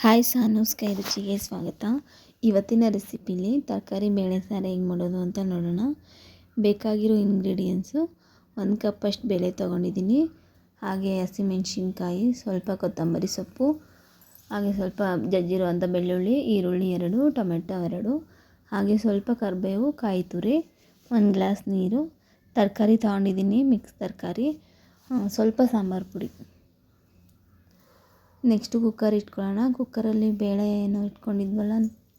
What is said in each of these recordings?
Hi ಸಾನೂಸ್ ಕೈ ರುಚಿಗೆ ಸ್ವಾಗತ. ಇವತ್ತಿನ ರೆಸಿಪಿಲಿ ತರಕಾರಿ ಬೇಳೆ ಸಾರು ಹೆಂಗೆ ಮಾಡೋದು ಅಂತ ನೋಡೋಣ. ಬೇಕಾಗಿರೋ ಇಂಗ್ರೀಡಿಯೆಂಟ್ಸು ಒಂದು ಕಪ್ಪಷ್ಟು ಬೇಳೆ ತೊಗೊಂಡಿದ್ದೀನಿ. ಹಾಗೆ ಹಸಿಮೆಣ್ಸಿನ್ಕಾಯಿ, ಸ್ವಲ್ಪ ಕೊತ್ತಂಬರಿ ಸೊಪ್ಪು, ಹಾಗೆ ಸ್ವಲ್ಪ ಜಜ್ಜಿರುವಂಥ ಬೆಳ್ಳುಳ್ಳಿ, ಈರುಳ್ಳಿ ಎರಡು, ಟೊಮೆಟೊ ಎರಡು, ಹಾಗೆ ಸ್ವಲ್ಪ ಕರಿಬೇವು, ಕಾಯಿ ತುರಿ, ಒಂದು ಗ್ಲಾಸ್ ನೀರು. ತರಕಾರಿ ತೊಗೊಂಡಿದ್ದೀನಿ, ಮಿಕ್ಸ್ ತರಕಾರಿ ಸ್ವಲ್ಪ ಸಾಂಬಾರು ಪುಡಿ. ನೆಕ್ಸ್ಟು ಕುಕ್ಕರ್ ಇಟ್ಕೊಳ್ಳೋಣ. ಕುಕ್ಕರಲ್ಲಿ ಬೇಳೆ ಏನೋ ಇಟ್ಕೊಂಡಿದ್ವಲ್ಲ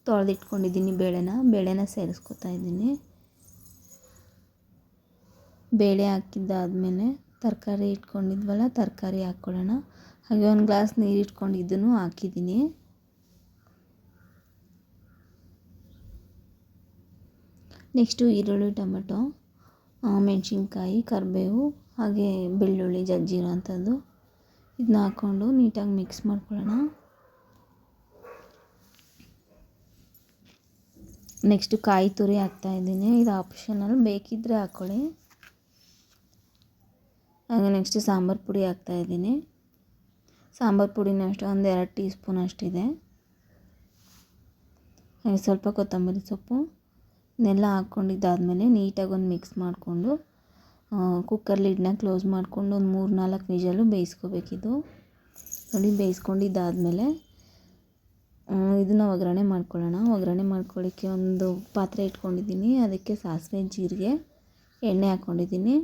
ತೊಳೆದಿಟ್ಕೊಂಡಿದ್ದೀನಿ ಬೇಳೆನ. ಬೇಳೆನ ಸೇರಿಸ್ಕೊತಾ ಇದ್ದೀನಿ. ಬೇಳೆ ಹಾಕಿದ್ದಾದಮೇಲೆ ತರಕಾರಿ ಇಟ್ಕೊಂಡಿದ್ವಲ್ಲ, ತರಕಾರಿ ಹಾಕ್ಕೊಳ್ಳೋಣ. ಹಾಗೆ ಒಂದು ಗ್ಲಾಸ್ ನೀರು ಇಟ್ಕೊಂಡಿದ್ದನ್ನು ಹಾಕಿದ್ದೀನಿ. ನೆಕ್ಸ್ಟು ಈರುಳ್ಳಿ, ಟೊಮೆಟೊ ಮೆಣಸಿನ್ಕಾಯಿ, ಕರಿಬೇವು, ಹಾಗೆ ಬೆಳ್ಳುಳ್ಳಿ, ಜಜ್ಜಿರೋ ಅಂಥದ್ದು. ಇದನ್ನ ಹಾಕ್ಕೊಂಡು ನೀಟಾಗಿ ಮಿಕ್ಸ್ ಮಾಡ್ಕೊಳ್ಳೋಣ. ನೆಕ್ಸ್ಟು ಕಾಯಿ ತುರಿ ಹಾಕ್ತಾಯಿದ್ದೀನಿ ಇದು ಆಪ್ಷನಲ್. ಬೇಕಿದ್ದರೆ ಹಾಕ್ಕೊಳ್ಳಿ ಹಾಗೆ ನೆಕ್ಸ್ಟು ಸಾಂಬಾರು ಪುಡಿ ಹಾಕ್ತಾಯಿದ್ದೀನಿ ಸಾಂಬಾರು ಪುಡಿನ ಅಷ್ಟು, ಒಂದು ಎರಡು ಟೀ ಸ್ಪೂನ್ ಅಷ್ಟಿದೆ. ಹಾಗೆ ಸ್ವಲ್ಪ ಕೊತ್ತಂಬರಿ ಸೊಪ್ಪು. ಇದನ್ನೆಲ್ಲ ಹಾಕ್ಕೊಂಡಿದ್ದಾದಮೇಲೆ ನೀಟಾಗಿ ಒಂದು ಮಿಕ್ಸ್ ಮಾಡಿಕೊಂಡು ಕುಕ್ಕರ್ ಲಿಡ್ನ ಕ್ಲೋಸ್ ಮಾಡಿಕೊಂಡು ಒಂದು ಮೂರು ನಾಲ್ಕು ವಿಷಲು ಬೇಯಿಸ್ಕೋಬೇಕಿದು. ನೋಡಿ, ಬೇಯಿಸ್ಕೊಂಡಿದ್ದಾದಮೇಲೆ ಇದನ್ನು ಒಗ್ಗರಣೆ ಮಾಡ್ಕೊಳ್ಳೋಣ. ಒಗ್ಗರಣೆ ಮಾಡ್ಕೊಳ್ಳಿಕ್ಕೆ ಒಂದು ಪಾತ್ರೆ ಇಟ್ಕೊಂಡಿದ್ದೀನಿ. ಅದಕ್ಕೆ ಸಾಸಿವೆ, ಜೀರಿಗೆ, ಎಣ್ಣೆ ಹಾಕ್ಕೊಂಡಿದ್ದೀನಿ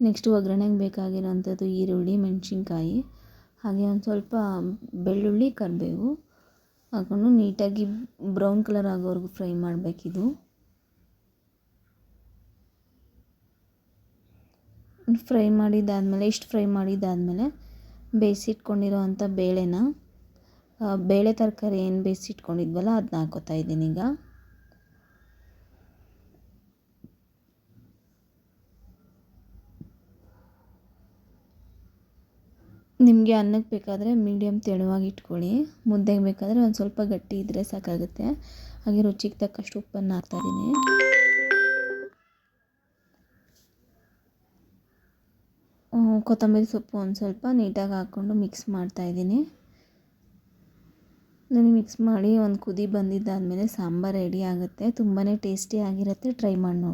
ನೆಕ್ಸ್ಟ್ ಒಗ್ಗರಣೆಗೆ ಬೇಕಾಗಿರೋಂಥದ್ದು ಈರುಳ್ಳಿ, ಮೆಣಸಿನ್ಕಾಯಿ, ಹಾಗೆ ಒಂದು ಸ್ವಲ್ಪ ಬೆಳ್ಳುಳ್ಳಿ, ಕರಿಬೇವು. ಹಾಕ್ಕೊಂಡು ನೀಟಾಗಿ ಬ್ರೌನ್ ಕಲರ್ ಆಗೋವರೆಗೂ ಫ್ರೈ ಮಾಡಬೇಕಿದು. ಫ್ರೈ ಮಾಡಿದ್ದಾದಮೇಲೆ, ಇಷ್ಟು ಫ್ರೈ ಮಾಡಿದ್ದಾದಮೇಲೆ ಬೇಯಿಸಿಟ್ಕೊಂಡಿರೋ ಅಂಥ ಬೇಳೆನ ಬೇಳೆ ತರಕಾರಿ ಏನು ಬೇಯಿಸಿಟ್ಕೊಂಡಿದ್ವಲ್ಲ ಅದನ್ನ ಹಾಕೋತಾ ಇದ್ದೀನಿ ಈಗ. ನಿಮಗೆ ಅನ್ನಕ್ಕೆ ಬೇಕಾದರೆ ಮೀಡಿಯಮ್ ತೆಳುವಾಗಿ ಇಟ್ಕೊಳ್ಳಿ. ಮುದ್ದೆಗೆ ಬೇಕಾದರೆ ಒಂದು ಸ್ವಲ್ಪ ಗಟ್ಟಿ ಇದ್ದರೆ ಸಾಕಾಗುತ್ತೆ. ಹಾಗೆ ರುಚಿಗೆ ತಕ್ಕಷ್ಟು ಉಪ್ಪನ್ನು ಹಾಕ್ತಾಯಿದ್ದೀನಿ ಕೊತ್ತಂಬರಿ ಸೊಪ್ಪು ಒಂದು ಸ್ವಲ್ಪ ನೀಟಾಗಿ ಹಾಕ್ಕೊಂಡು ಮಿಕ್ಸ್ ಮಾಡ್ತಾಯಿದ್ದೀನಿ ನಾನು ಮಿಕ್ಸ್ ಮಾಡಿ ಒಂದು ಕುದಿ ಬಂದಿದ್ದಾದಮೇಲೆ ಸಾಂಬಾರು ರೆಡಿ ಆಗುತ್ತೆ. ತುಂಬಾ ಟೇಸ್ಟಿಯಾಗಿರುತ್ತೆ ಟ್ರೈ ಮಾಡಿ ನೋಡಿ.